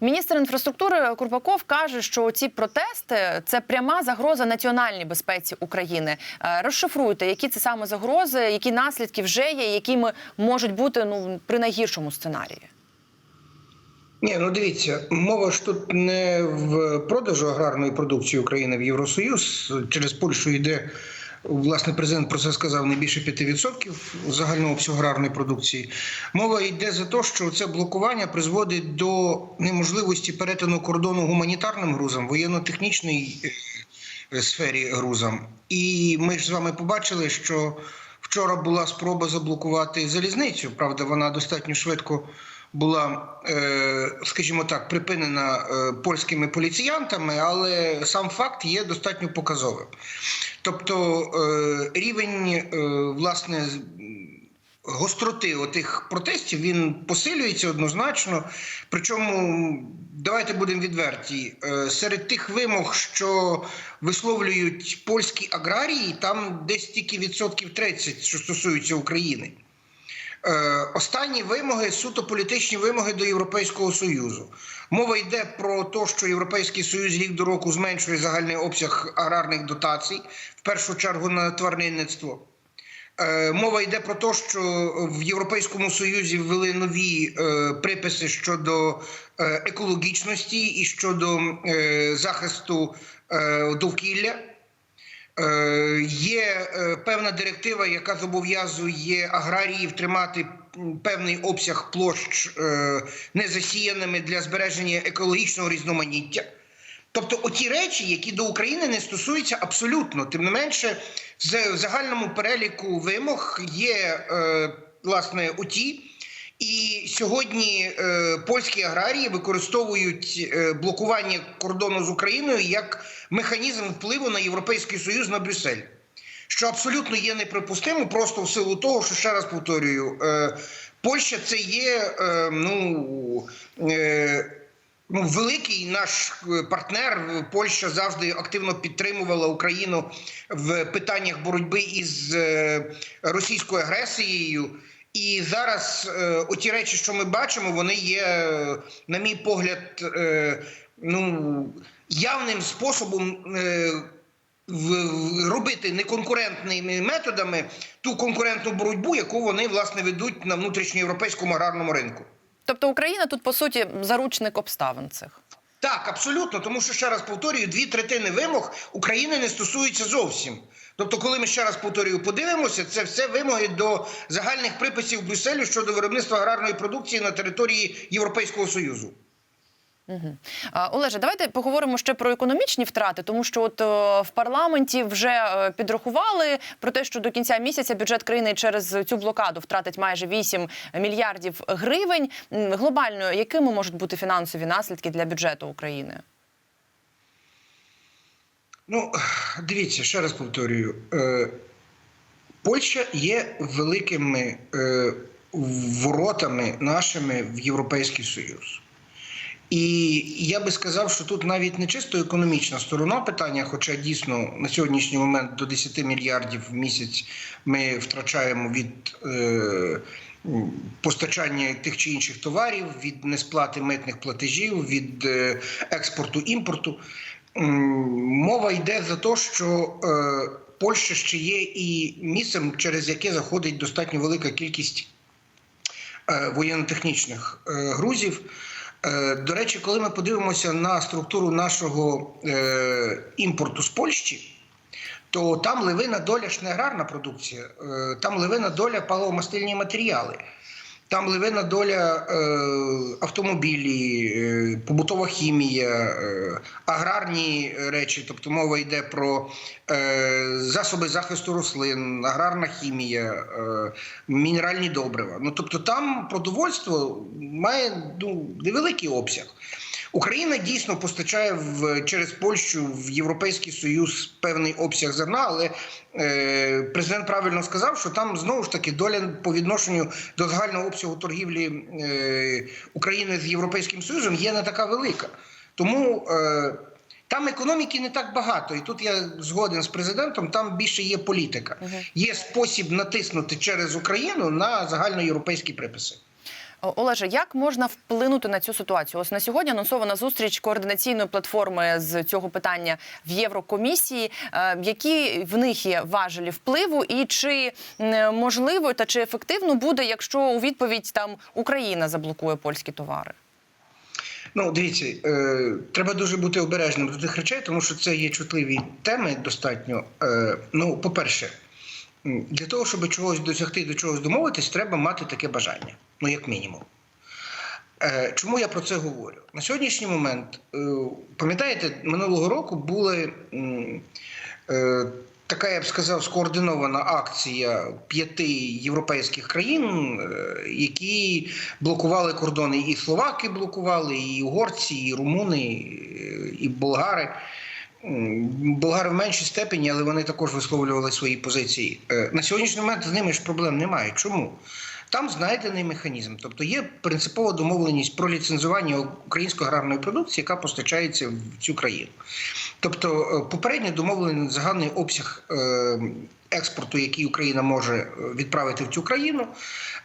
Міністр інфраструктури Курбаков каже, що ці протести це пряма загроза національній безпеці України. Е, Розшифруйте, які це саме загрози, які наслідки вже є, якими можуть бути ну при найгіршому сценарії. Ні, ну дивіться, мова ж тут не в продажу аграрної продукції України в Євросоюз. Через Польщу йде, власне, президент про це сказав не більше 5% загального обсягу аграрної продукції. Мова йде за те, що це блокування призводить до неможливості перетину кордону гуманітарним грузам, воєнно-технічній е, сфері грузам. І ми ж з вами побачили, що вчора була спроба заблокувати залізницю. Правда, вона достатньо швидко була, е, скажімо так, припинена е, польськими поліціянтами, але сам факт є достатньо показовим. Тобто е, рівень власне гостроти отих протестів він посилюється однозначно. Причому давайте будемо відверті. Серед тих вимог, що висловлюють польські аграрії, там десь тільки відсотків 30, що стосується України. Е, Останні вимоги суто політичні вимоги до Європейського союзу. Мова йде про те, що Європейський Союз рік до року зменшує загальний обсяг аграрних дотацій, в першу чергу на тваринництво. Е, Мова йде про те, що в Європейському Союзі ввели нові е, приписи щодо екологічності і щодо захисту довкілля. Е, Є е, певна директива, яка зобов'язує аграріїв тримати певний обсяг площ е, незасіяними для збереження екологічного різноманіття. Тобто, оті речі, які до України не стосуються абсолютно, тим не менше, в загальному переліку вимог є власне оті. І сьогодні е, польські аграрії використовують е, блокування кордону з Україною як механізм впливу на Європейський Союз на Брюссель, що абсолютно є неприпустимо, просто в силу того, що ще раз повторюю, е, Польща це є е, ну. Е, Ну, великий наш е, партнер Польща завжди активно підтримувала Україну в питаннях боротьби із е, російською агресією. І зараз е, оті речі, що ми бачимо, вони є, на мій погляд, е, ну явним способом. Е, робити неконкурентними методами ту конкурентну боротьбу, яку вони власне ведуть на внутрішньоєвропейському аграрному ринку. Тобто Україна тут по суті заручник обставин цих. Так, абсолютно, тому що ще раз повторюю, дві третини вимог України не стосуються зовсім. Тобто, коли ми ще раз повторюю, подивимося, це все вимоги до загальних приписів Брюсселю щодо виробництва аграрної продукції на території Європейського Союзу. А, Олеже, давайте поговоримо ще про економічні втрати, тому що от е, в парламенті вже е, підрахували про те, що до кінця місяця бюджет країни через цю блокаду втратить майже 8 мільярдів гривень. Глобально, якими можуть бути фінансові наслідки для бюджету України? Ну, дивіться, ще раз повторюю. Е, Польща є великими воротами нашими в Європейський Союз. І я би сказав, що тут навіть не чисто економічна сторона питання, хоча дійсно на сьогоднішній момент до 10 мільярдів в місяць ми втрачаємо від е, постачання тих чи інших товарів, від несплати митних платежів, від е, експорту імпорту. М, Мова йде за те, що е, Польща ще є і місцем, через яке заходить достатньо велика кількість е, воєнно-технічних е, грузів. Е, До речі, коли ми подивимося на структуру нашого е, імпорту з Польщі, то там левина доля ж не аграрна продукція, е, там левина доля паливомастильні матеріали. Там левина доля е, автомобілі, е, побутова хімія, е, аграрні речі, тобто мова йде про е, засоби захисту рослин, аграрна хімія, е, мінеральні добрива. Ну тобто там продовольство має ну, невеликий обсяг. Україна дійсно постачає в через Польщу в Європейський Союз певний обсяг зерна, але е, президент правильно сказав, що там знову ж таки доля по відношенню до загального обсягу торгівлі е, України з Європейським Союзом є не така велика. Тому е, там економіки не так багато, і тут я згоден з президентом. Там більше є політика. Є спосіб натиснути через Україну на загальноєвропейські приписи. Олеже, як можна вплинути на цю ситуацію? Ось на сьогодні анонсована зустріч координаційної платформи з цього питання в Єврокомісії. Е, Які в них є важелі впливу, і чи можливо та чи ефективно буде, якщо у відповідь там Україна заблокує польські товари? Ну, дивіться, е, треба дуже бути обережним до тих речей, тому що це є чутливі теми достатньо. Е, ну, по-перше, м, для того, щоб чогось досягти, до чогось домовитись, треба мати таке бажання, ну як мінімум. Е, Чому я про це говорю? На сьогоднішній момент, е, пам'ятаєте, минулого року були м, е, така, я б сказав, скоординована акція п'яти європейських країн, які блокували кордони. І словаки блокували, і угорці, і румуни, і болгари. Болгари в меншій степені, але вони також висловлювали свої позиції. Е, На сьогоднішній момент з ними ж проблем немає. Чому? Там знайдений механізм, тобто є принципова домовленість про ліцензування української аграрної продукції, яка постачається в цю країну. Тобто, е, попередньо домовлений загальний обсяг е, експорту, який Україна може е, відправити в цю країну.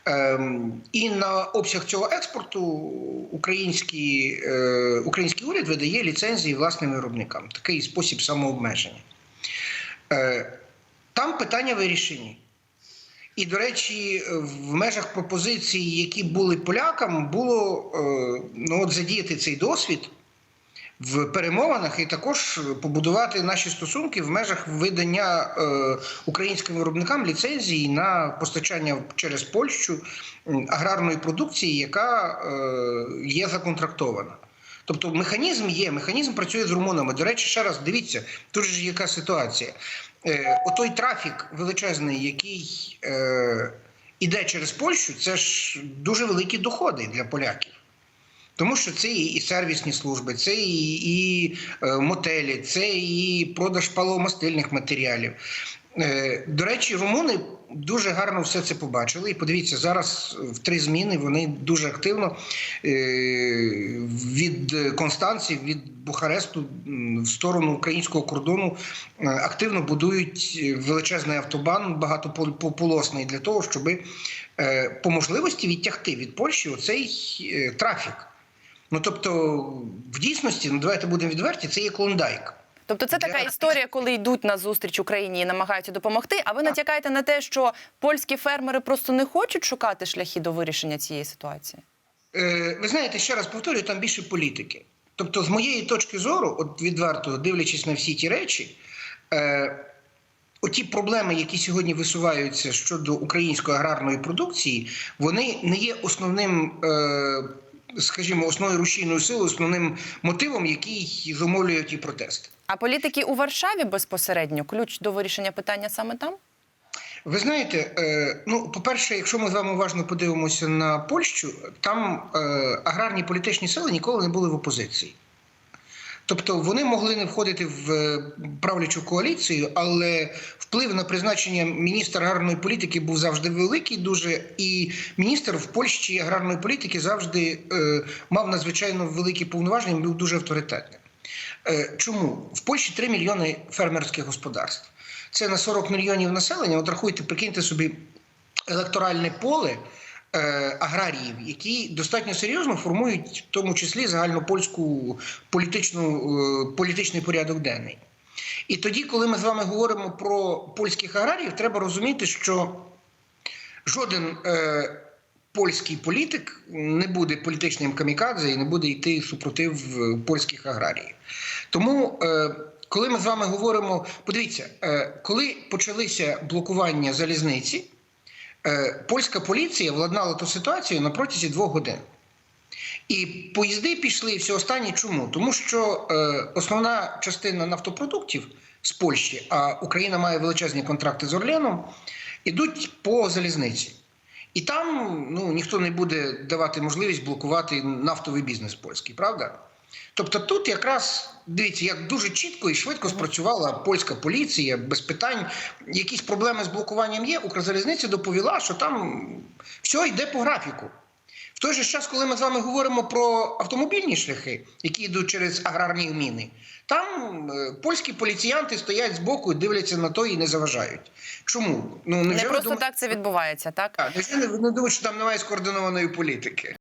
Ем, І на обсяг цього експорту український, український уряд видає ліцензії власним виробникам. Такий спосіб самообмеження. Там питання вирішені. І, до речі, в межах пропозицій, які були полякам, було ну, от задіяти цей досвід в перемовинах і також побудувати наші стосунки в межах видання е, українським виробникам ліцензії на постачання через Польщу аграрної продукції, яка е, є законтрактована. Тобто механізм є, механізм працює з румунами. До речі, ще раз дивіться, тут ж яка ситуація. Е, отой трафік величезний, який е, іде через Польщу, це ж дуже великі доходи для поляків. Тому що це і, сервісні служби, це і, і е, мотелі, це і продаж паливомастильних матеріалів. Е, до речі, румуни дуже гарно все це побачили. І подивіться, зараз в три зміни вони дуже активно е, від Констанції, від Бухаресту в сторону українського кордону активно будують величезний автобан багатополосний для того, щоб по можливості відтягти від Польщі оцей трафік. Ну тобто, в дійсності, ну давайте будемо відверті, це є клондайк. Тобто це така історія, коли йдуть на зустріч Україні і намагаються допомогти. А ви натякаєте на те, що польські фермери просто не хочуть шукати шляхи до вирішення цієї ситуації? Е, ви знаєте, ще раз повторюю, там більше політики. Тобто, з моєї точки зору, от відверто дивлячись на всі ті речі, е, оті проблеми, які сьогодні висуваються щодо української аграрної продукції, вони не є основним. Е, Скажімо, основною рушійною силою, основним мотивом, який зумовлює ті протести. А політики у Варшаві безпосередньо ключ до вирішення питання саме там? Ви знаєте, е, ну по-перше, якщо ми з вами уважно подивимося на Польщу, там е, аграрні політичні сили ніколи не були в опозиції. Тобто вони могли не входити в е, правлячу коаліцію, але вплив на призначення міністра аграрної політики був завжди великий, дуже і міністр в Польщі аграрної політики завжди е, мав надзвичайно великі повноваження, був дуже авторитетним. Е, Чому в Польщі 3 мільйони фермерських господарств? Це на 40 мільйонів населення. От рахуйте, прикиньте собі електоральне поле аграріїв, які достатньо серйозно формують в тому числі загальнопольську політичну, е, політичний порядок денний. І тоді, коли ми з вами говоримо про польських аграріїв, треба розуміти, що жоден е, польський політик не буде політичним камікадзе і не буде йти супротив е, польських аграріїв. Тому, е, коли ми з вами говоримо, подивіться, е, коли почалися блокування залізниці, е, польська поліція владнала ту ситуацію на протязі двох годин. І поїзди пішли і все останнє. Чому? Тому що е, основна частина нафтопродуктів з Польщі, а Україна має величезні контракти з Орленом, ідуть по залізниці. І там ну, ніхто не буде давати можливість блокувати нафтовий бізнес польський, правда? Тобто тут якраз дивіться, як дуже чітко і швидко спрацювала польська поліція без питань. Якісь проблеми з блокуванням є. Укрзалізниця доповіла, що там все йде по графіку. В той же час, коли ми з вами говоримо про автомобільні шляхи, які йдуть через аграрні міни, там е, польські поліціянти стоять збоку і дивляться на то і не заважають. Чому? Ну Не просто думаєте, так це відбувається, так? невже не, не думають, що там немає скоординованої політики?